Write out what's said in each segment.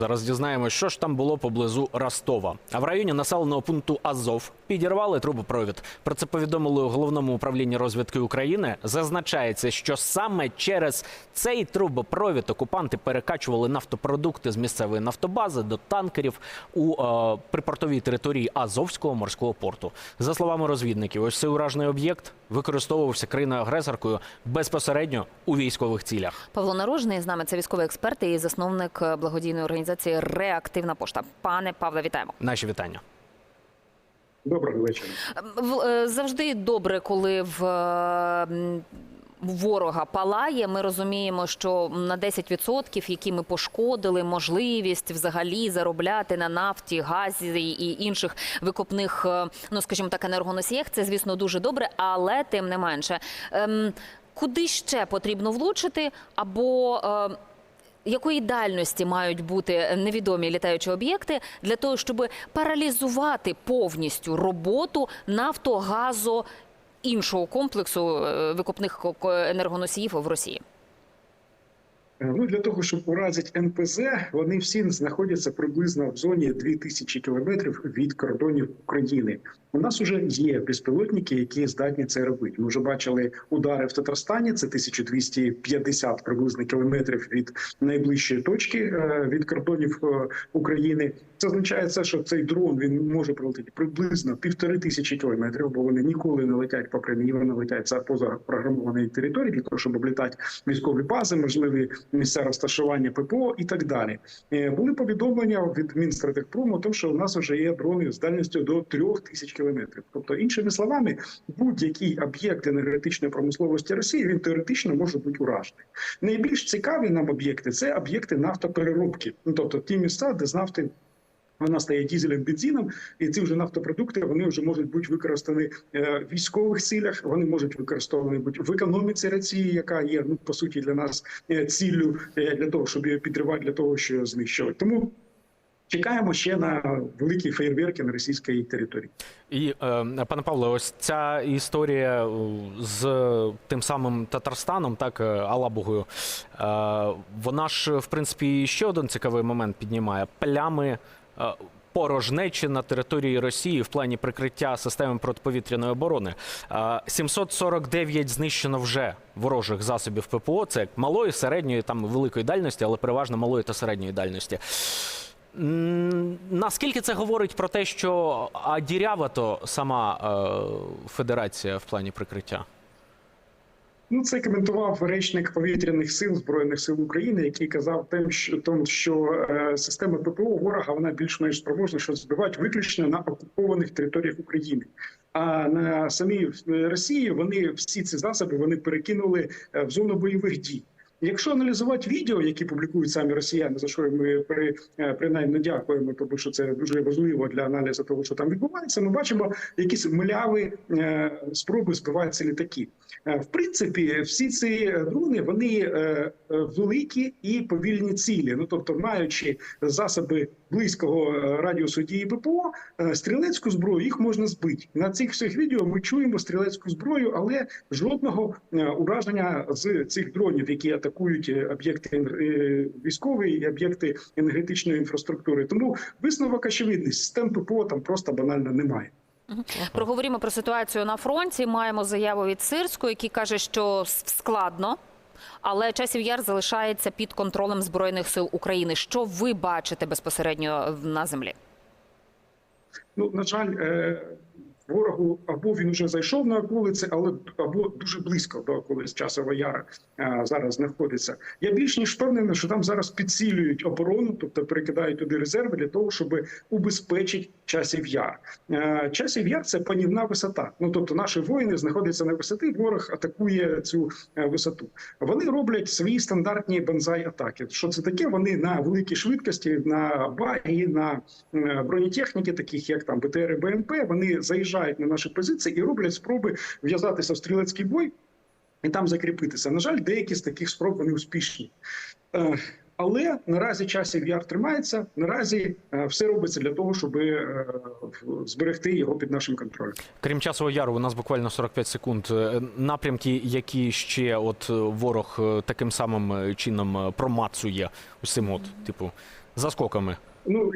Зараз дізнаємося, що ж там було поблизу Ростова. А в районі населеного пункту Азов підірвали трубопровід. Про це повідомили у головному управлінні розвідки України. Зазначається, що саме через цей трубопровід окупанти перекачували нафтопродукти з місцевої нафтобази до танкерів у е, припортовій території Азовського морського порту. За словами розвідників, ось цей уражений об'єкт використовувався країною-агресоркою безпосередньо у військових цілях. Павло Нарожний з нами це військовий експерт і засновник благодійної організації Реактивна пошта. Пане Павле, вітаємо. Наші вітання. Доброго вечора. Е, Завжди добре, коли в. е, Ворога палає. Ми розуміємо, що на 10%, які ми пошкодили, можливість взагалі заробляти на нафті, газі і інших викопних, е, ну скажімо так, енергоносіях. Це звісно дуже добре, але тим не менше, ем, куди ще потрібно влучити, або е, якої дальності мають бути невідомі літаючі об'єкти для того, щоб паралізувати повністю роботу нафтогазо іншого комплексу е, викопних ко- ко- енергоносіїв в Росії? Е, Ну для того, щоб уразити НПЗ, вони всі знаходяться приблизно в зоні 2000 кілометрів від кордонів України. У нас вже є безпілотники, які здатні це робити. Ми вже бачили удари в Татарстані. Це 1250 приблизно кілометрів від найближчої точки е, від кордонів е, України. Це означає, що цей дрон він може прилетіти приблизно півтори тисячі кілометрів, бо вони ніколи не летять по прямій, вони летять за поза програмованої території для того, щоб облітати військові бази, можливі місця розташування ППО і так далі. Е, Були повідомлення від Мінстратегпрому, тому що у нас вже є дрони з дальністю до трьох тисяч кілометрів. Тобто, іншими словами, будь-який об'єкт енергетичної промисловості Росії він теоретично може бути уражений. Найбільш цікаві нам об'єкти це об'єкти нафтопереробки, ну тобто ті місця, де з нафти. Вона стає дізелем, бензином, і ці вже нафтопродукти вони вже можуть бути використані е, в військових цілях. Вони можуть використані бути в економіці Росії, яка є ну по суті для нас е, ціллю е, для того, щоб її підривати, для того, щоб знищувати. Тому чекаємо ще на великі фейерверки на російській території. І пане Павле, ось ця історія з тим самим Татарстаном, так Алабугою, вона ж в принципі ще один цікавий момент піднімає плями. Е, Порожнечі на території Росії в плані прикриття системи протиповітряної оборони. Е, 749 знищено вже ворожих засобів ППО. Це малої, середньої, там великої дальності, але переважно малої та середньої дальності. Наскільки це говорить про те, що а дірява то сама е, федерація в плані прикриття? Ну, це коментував речник повітряних сил збройних сил України, який казав тим, що тому, що е, система ППО ворога вона більш-менш спроможна, що збивати виключно на окупованих територіях України. А на самій Росії вони всі ці засоби вони перекинули е, в зону бойових дій. Якщо аналізувати відео, які публікують самі росіяни, за що ми при е, принаймні дякуємо, тому що це дуже важливо для аналізу того, що там відбувається. Ми бачимо якісь мляві е, спроби збивати ці літаки. Е, В принципі, всі ці дрони вони великі і повільні цілі. Ну тобто, маючи засоби близького радіусу дії ППО, стрілецьку зброю їх можна збити. На цих всіх відео ми чуємо стрілецьку зброю, але жодного ураження з цих дронів, які атакують е, об'єкти е, військові і об'єкти енергетичної інфраструктури. Тому висновок очевидний, систем ППО там просто банально немає. Проговоримо про ситуацію на фронті. Маємо заяву від Сирського, який каже, що складно. Але часів яр залишається під контролем збройних сил України. Що ви бачите безпосередньо на землі? Ну на жаль, е, ворогу або він вже зайшов на околиці, але або дуже близько до околиць часового яра е, зараз знаходиться. Я більш ніж впевнений, що там зараз підсилюють оборону, тобто перекидають туди резерви для того, щоб убезпечити часів яр. Е, Часів яр це панівна висота. Ну тобто наші воїни знаходяться на висоті, ворог атакує цю е, висоту. Вони роблять свої стандартні банзай атаки. Що це таке? Вони на великій швидкості, на багі, на бронетехніки, таких як там БТР і БМП, вони заїжджають на наші позиції і роблять спроби в'язатися в стрілецький бой і там закріпитися. На жаль, деякі з таких спроб вони успішні. Е, Але наразі часів яр тримається. Наразі е, все робиться для того, щоб е, зберегти його під нашим контролем. Крім часового яру, у нас буквально 45 секунд. Напрямки, які ще от ворог таким самим чином промацує усім, от, типу, заскоками. Ну,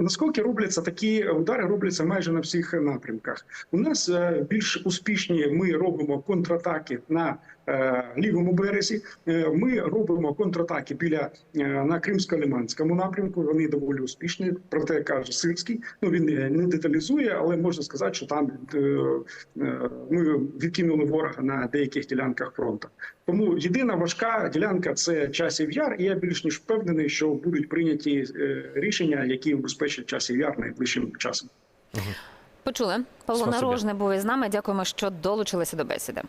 наскільки робляться такі удари, робляться майже на всіх напрямках. У нас е, більш успішні ми робимо контратаки на е, лівому березі. Е, Ми робимо контратаки біля е, на Кримсько-Лиманському напрямку. Вони доволі успішні. Про те каже Сирський. Ну він е, не деталізує, але можна сказати, що там е, е, ми відкинули ворога на деяких ділянках фронту. Тому єдина важка ділянка це часів яр, і я більш ніж впевнений, що будуть прийняті е, рішення, які убезпечать часів яр найближчим часом. Почули. Павло Спасибі. Нарожний був із нами. Дякуємо, що долучилися до бесіди.